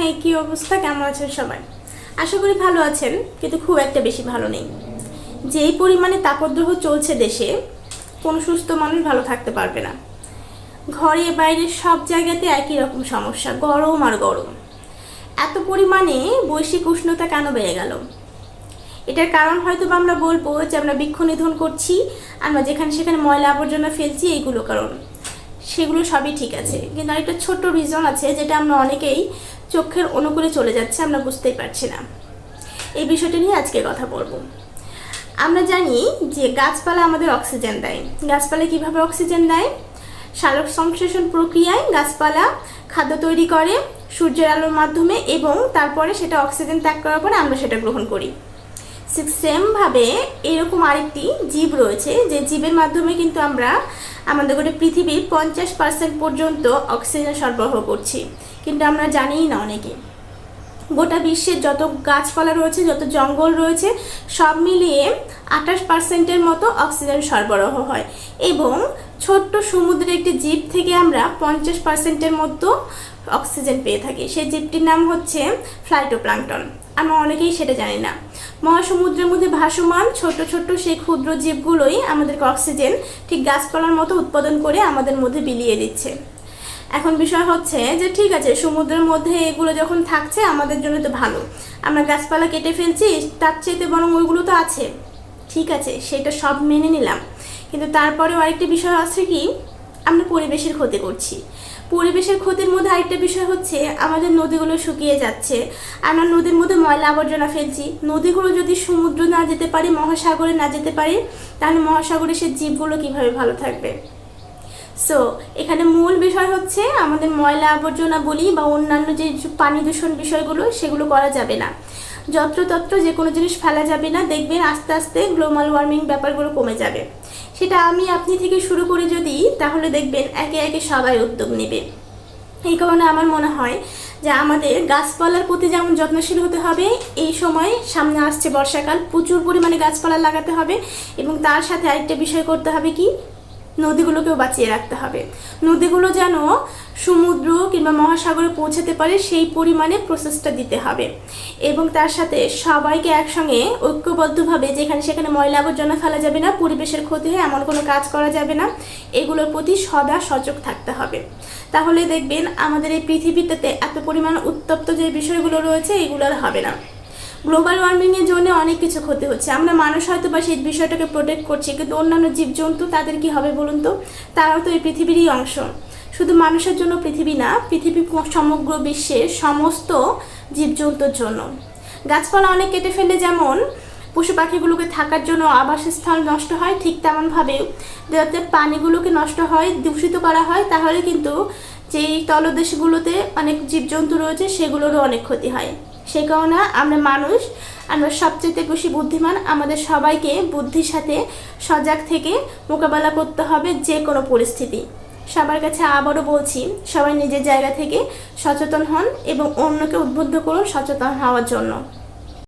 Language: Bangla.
হ্যাঁ কী অবস্থা? কেমন আছেন সবাই? আশা করি ভালো আছেন, কিন্তু খুব একটা বেশি ভালো নেই। যেই পরিমাণে তাপদ্রহ চলছে দেশে, কোনো সুস্থ মানুষ ভালো থাকতে পারবে না। ঘরে বাইরে সব জায়গাতে একই রকম সমস্যা, গরম আর গরম। এত পরিমাণে বৈশ্বিক উষ্ণতা কেন বেড়ে গেল? এটার কারণ হয়তো বা আমরা বলব যে আমরা বৃক্ষ নিধন করছি, আমরা যেখানে সেখানে ময়লা আবর্জনা ফেলছি, এইগুলো কারণ। সেগুলো সবই ঠিক আছে। কিন্তু আরেকটা ছোট্ট রিজন আছে, যেটা আমরা অনেকেই চোখের অনুকূলে চলে যাচ্ছে, আমরা বুঝতেই পারছি না। এই বিষয়টি নিয়ে আজকে কথা বলব। আমরা জানি যে গাছপালা আমাদের অক্সিজেন দেয়। গাছপালা কীভাবে অক্সিজেন দেয়? সালোক সংশ্লেষণ প্রক্রিয়ায় গাছপালা খাদ্য তৈরি করে সূর্যের আলোর মাধ্যমে এবং তারপরে সেটা অক্সিজেন ত্যাগ করার পরে আমরা সেটা গ্রহণ করি। সেমভাবে এরকম আরেকটি জীব রয়েছে, যে জীবের মাধ্যমে কিন্তু আমরা আমাদের গোটা পৃথিবীর পঞ্চাশ পার্সেন্ট পর্যন্ত অক্সিজেন সরবরাহ করছি। কিন্তু আমরা জানিই না অনেকে। গোটা বিশ্বের যত গাছপালা রয়েছে, যত জঙ্গল রয়েছে, সব মিলিয়ে আঠাশ পার্সেন্টের মতো অক্সিজেন সরবরাহ হয়। এবং ছোট্ট সমুদ্রের একটি জীব থেকে আমরা পঞ্চাশ পার্সেন্টের মতো অক্সিজেন পেয়ে থাকি। সেই জীবটির নাম হচ্ছে ফ্লাইটোপ্লাঙ্কটন আমরা অনেকেই সেটা জানি না। মহাসমুদ্রের মধ্যে ভাসমান ছোট ছোট সেই ক্ষুদ্র জীবগুলোই আমাদেরকে অক্সিজেন ঠিক গাছপালার মতো উৎপাদন করে আমাদের মধ্যে বিলিয়ে দিচ্ছে। এখন বিষয় হচ্ছে যে, ঠিক আছে, সমুদ্রের মধ্যে এগুলো যখন থাকছে, আমাদের জন্য তো ভালো। আমরা গাছপালা কেটে ফেলছি, তার চেয়েতে বরং ওইগুলো তো আছে। ঠিক আছে, সেটা সব মেনে নিলাম। কিন্তু তারপরেও আরেকটা বিষয় আছে কি, আমরা পরিবেশের ক্ষতি করছি। পরিবেশের ক্ষতির মধ্যে আরেকটা বিষয় হচ্ছে, আমাদের নদীগুলো শুকিয়ে যাচ্ছে। আমরা নদীর মধ্যে ময়লা আবর্জনা ফেলছি। নদীগুলো যদি সমুদ্র না যেতে পারে, মহাসাগরে না যেতে পারে, তাহলে মহাসাগরে সে জীবগুলো কীভাবে ভালো থাকবে? সো এখানে মূল বিষয় হচ্ছে আমাদের ময়লা আবর্জনা বলি বা অন্যান্য যে পানি দূষণ বিষয়গুলো, সেগুলো করা যাবে না। যত্রতত্র যে কোনো জিনিস ফেলা যাবে না। দেখবেন আস্তে আস্তে গ্লোবাল ওয়ার্মিং ব্যাপারগুলো কমে যাবে। সেটা আমি আপনি থেকে শুরু করে যদি, তাহলে দেখবেন একে একে সবাই উদ্যোগ নেবে। এই কারণে আমার মনে হয় যে আমাদের গাছপালার প্রতি যেমন যত্নশীল হতে হবে, এই সময় সামনে আসছে বর্ষাকাল, প্রচুর পরিমাণে গাছপালা লাগাতে হবে এবং তার সাথে আরেকটা বিষয় করতে হবে কি? নদীগুলোকেও বাঁচিয়ে রাখতে হবে। নদীগুলো যেন সমুদ্র কিংবা মহাসাগরে পৌঁছাতে পারে, সেই পরিমাণে প্রসেসটা দিতে হবে। এবং তার সাথে সবাইকে একসঙ্গে ঐক্যবদ্ধভাবে যেখানে সেখানে ময়লা আবর্জনা ফেলা যাবে না, পরিবেশের ক্ষতি হয় এমন কোনো কাজ করা যাবে না, এগুলোর প্রতি সদা সচক থাকতে হবে। তাহলে দেখবেন আমাদের এই পৃথিবীটাতে এত পরিমাণ উত্তপ্ত যে বিষয়গুলো রয়েছে, এগুলো আর হবে না। গ্লোবাল ওয়ার্মিংয়ের জন্য অনেক কিছু ক্ষতি হচ্ছে। আমরা মানুষ হয়তো বা সেই বিষয়টাকে প্রোটেক্ট করছি, কিন্তু অন্যান্য জীবজন্তু তাদের কি হবে বলুন তো? তারাও তো এই পৃথিবীরই অংশ। শুধু মানুষের জন্য পৃথিবী না, পৃথিবী সমগ্র বিশ্বের সমস্ত জীবজন্তুর জন্য। গাছপালা অনেক কেটে ফেলে যেমন পশু পাখিগুলোকে থাকার জন্য আবাসস্থল নষ্ট হয়, ঠিক তেমনভাবে যাতে পানিগুলোকে নষ্ট হয়, দূষিত করা হয়, তাহলে কিন্তু যেই তলদেশগুলোতে অনেক জীবজন্তু রয়েছে, সেগুলোরও অনেক ক্ষতি হয়। সেই কারণে আমরা মানুষ, আমরা সবচেয়ে বেশি বুদ্ধিমান, আমাদের সবাইকে বুদ্ধির সাথে সজাগ থেকে মোকাবেলা করতে হবে যে কোনো পরিস্থিতি। সবার কাছে আবারও বলছি, সবাই নিজের জায়গা থেকে সচেতন হন এবং অন্যকে উদ্বুদ্ধ করুন সচেতন হওয়ার জন্য।